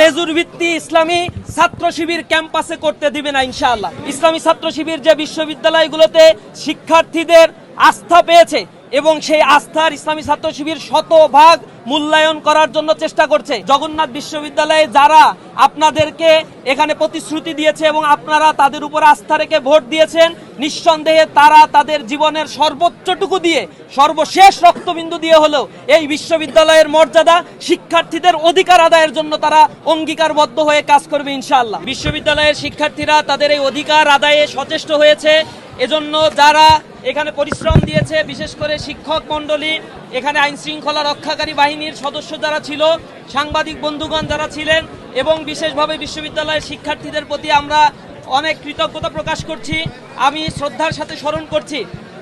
লেজুর ভিত্তি ইসলামী ছাত্র শিবির ক্যাম্পাসে করতে দিবে না, ইনশাআল্লাহ। ইসলামী ছাত্র শিবির যে বিশ্ববিদ্যালয়গুলোতে শিক্ষার্থীদের আস্থা পেয়েছে এবং সেই আস্থার ইসলামী ছাত্র শিবির শতভাগ মূল্যায়ন করার জন্য চেষ্টা করছে। জগন্নাথ বিশ্ববিদ্যালয়ে যারা আপনাদেরকে এখানে প্রতিশ্রুতি দিয়েছে এবং আপনারা তাদের উপর আস্থা রেখে ভোট দিয়েছেন, নিঃসন্দেহে তারা তাদের জীবনের সর্বোচ্চটুকু দিয়ে, সর্বশেষ রক্তবিন্দু দিয়ে হলেও এই বিশ্ববিদ্যালয়ের মর্যাদা শিক্ষার্থীদের অধিকার আদায়ের জন্য তারা অঙ্গীকারবদ্ধ হয়ে কাজ করবে ইনশাআল্লাহ। বিশ্ববিদ্যালয়ের শিক্ষার্থীরা তাদের এই অধিকার আদায়ে সচেষ্ট হয়েছে। এজন্য যারা এখানে পরিশ্রম দিয়েছে, বিশেষ করে শিক্ষক মণ্ডলী, এখানে আইন শৃঙ্খলা রক্ষাকারী বাহিনীর সদস্য যারা ছিল, সাংবাদিক বন্ধুগণ যারা ছিলেন, এবং বিশেষভাবে বিশ্ববিদ্যালয়ের শিক্ষার্থীদের প্রতি আমরা অনেক কৃতজ্ঞতা প্রকাশ করছি। আমি শ্রদ্ধার সাথে স্মরণ করছি,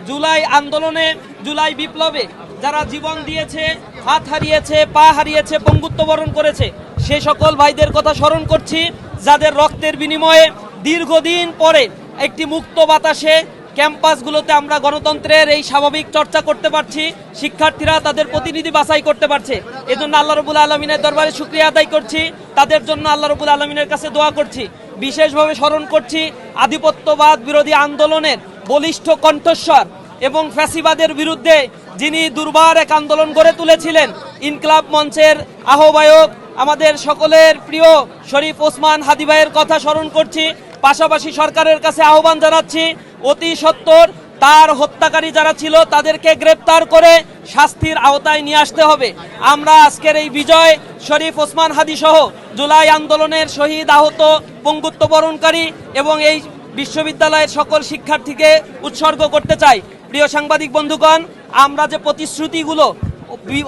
জুলাই আন্দোলনে, জুলাই বিপ্লবে যারা জীবন দিয়েছে, হাত হারিয়েছে, পা হারিয়েছে, পঙ্গুত্ব বরণ করেছে, সে সকল ভাইদের কথা স্মরণ করছি, যাদের রক্তের বিনিময়ে দীর্ঘদিন পরে একটি মুক্ত বাতাসে ক্যাম্পাসগুলোতে আমরা গণতন্ত্রের এই স্বাভাবিক চর্চা করতে পারছি, শিক্ষার্থীরা তাদের প্রতিনিধি বাছাই করতে পারছে। এজন্য আল্লাহ রবুল আলমিনের দরবারে শুক্রিয়া আদায় করছি, তাদের জন্য আল্লাহ রবুল আলমিনের কাছে দোয়া করছি। বিশেষভাবে স্মরণ করছি আধিপত্যবাদ বিরোধী আন্দোলনের বলিষ্ঠ কণ্ঠস্বর এবং ফ্যাসিবাদের বিরুদ্ধে যিনি দুর্বার এক আন্দোলন গড়ে তুলেছিলেন, ইনকলাব মঞ্চের আহ্বায়ক, আমাদের সকলের প্রিয় শরীফ ওসমান হাদি ভাইয়ের কথা স্মরণ করছি। পাশাপাশি সরকারের কাছে আহ্বান জানাচ্ছি, অতি সত্বর তার হত্যাকারী যারা ছিল তাদেরকে গ্রেপ্তার করে শাস্তির আওতায় নিয়ে আসতে হবে। আমরা আজকের এই বিজয়, শরীফ ওসমান হাদি সহ জুলাই আন্দোলনের শহীদ আহত, পঙ্গুত্ব বরণকারী এবং এই বিশ্ববিদ্যালয়ের সকল শিক্ষার্থীকে উৎসর্গ করতে চাই। প্রিয় সাংবাদিক বন্ধুগণ, আমরা যে প্রতিশ্রুতিগুলো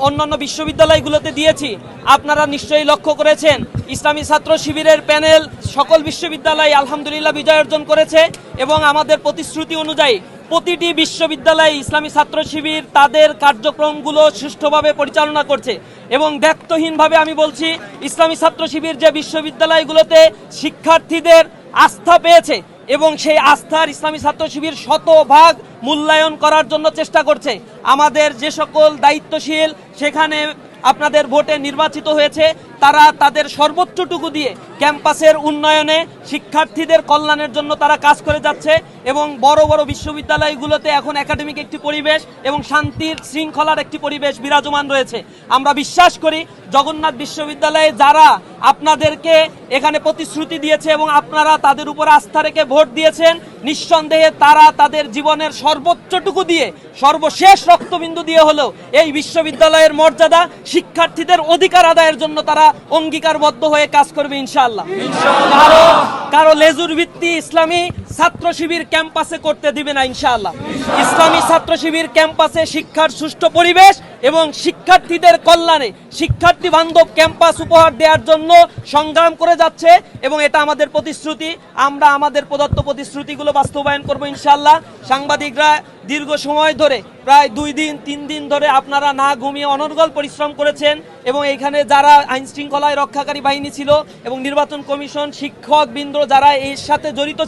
অন্যান্য বিশ্ববিদ্যালয়গুলোতে দিয়েছি। আপনারা নিশ্চয়ই লক্ষ্য করেছেন, ইসলামী ছাত্র শিবিরের প্যানেল সকল বিশ্ববিদ্যালয় আলহামদুলিল্লাহ বিজয় অর্জন করেছে এবং আমাদের প্রতিশ্রুতি অনুযায়ী প্রতিটি বিশ্ববিদ্যালয়ে ইসলামী ছাত্র শিবির তাদের কার্যক্রমগুলো সুষ্ঠুভাবে পরিচালনা করছে এবং দায়িত্বহীনভাবে আমি বলছি, ইসলামী ছাত্র শিবির যে বিশ্ববিদ্যালয়গুলোতে শিক্ষার্থীদের আস্থা পেয়েছে এবং সেই আস্থার ইসলামী ছাত্র শিবির শতভাগ মূল্যায়ন করার জন্য চেষ্টা করছে। আমাদের যে সকল দায়িত্বশীল, সেখানে আপনাদের ভোটে নির্বাচিত হয়েছে তারা তাদের সর্বোচ্চটুকু দিয়ে ক্যাম্পাসের উন্নয়নে শিক্ষার্থীদের কল্যাণের জন্য তারা কাজ করে যাচ্ছে এবং বড় বড় বিশ্ববিদ্যালয়গুলোতে এখন একাডেমিক একটি পরিবেশ এবং শান্তির শৃঙ্খলার একটি পরিবেশ বিরাজমান রয়েছে। আমরা বিশ্বাস করি জগন্নাথ বিশ্ববিদ্যালয়ে যারা আপনাদেরকে এখানে প্রতিশ্রুতি দিয়েছে এবং আপনারা তাদের উপর আস্থা রেখে ভোট দিয়েছেন, নিঃসন্দেহে তারা তাদের জীবনের সর্বোচ্চটুকু দিয়ে, সর্বশেষ রক্তবিন্দু দিয়ে হলেও এই বিশ্ববিদ্যালয়ের মর্যাদা শিক্ষার্থীদের অধিকার আদায়ের জন্য তারা অঙ্গীকারবদ্ধ হয়ে কাজ করবে ইনশাআল্লাহ। কারও কারও লেজুর ভিত্তি ইসলামী ছাত্র শিবির ক্যাম্পাসে করতে দিবে না ইনশাআল্লাহ। ইসলামী ছাত্র শিবির ক্যাম্পাসে শিক্ষার সুষ্ঠু পরিবেশ এবং শিক্ষার্থীদের কল্যাণে শিক্ষার্থী বান্ধব ক্যাম্পাস উপহার দেওয়ার জন্য সংগ্রাম করে যাচ্ছে এবং এটা আমাদের প্রতিশ্রুতি। আমরা আমাদের প্রদত্ত প্রতিশ্রুতিগুলো বাস্তবায়ন করব ইনশাআল্লাহ। সাংবাদিকরা দীর্ঘ সময় ধরে, প্রায় দুই দিন, তিন দিন ধরে আপনারা না ঘুমিয়ে অনর্গল পরিশ্রম করেছেন এবং এখানে যারা আইন শৃঙ্খলায় রক্ষাকারী বাহিনী ছিল এবং নির্বাচন কমিশন শিক্ষক বৃন্দ যারা এর সাথে জড়িত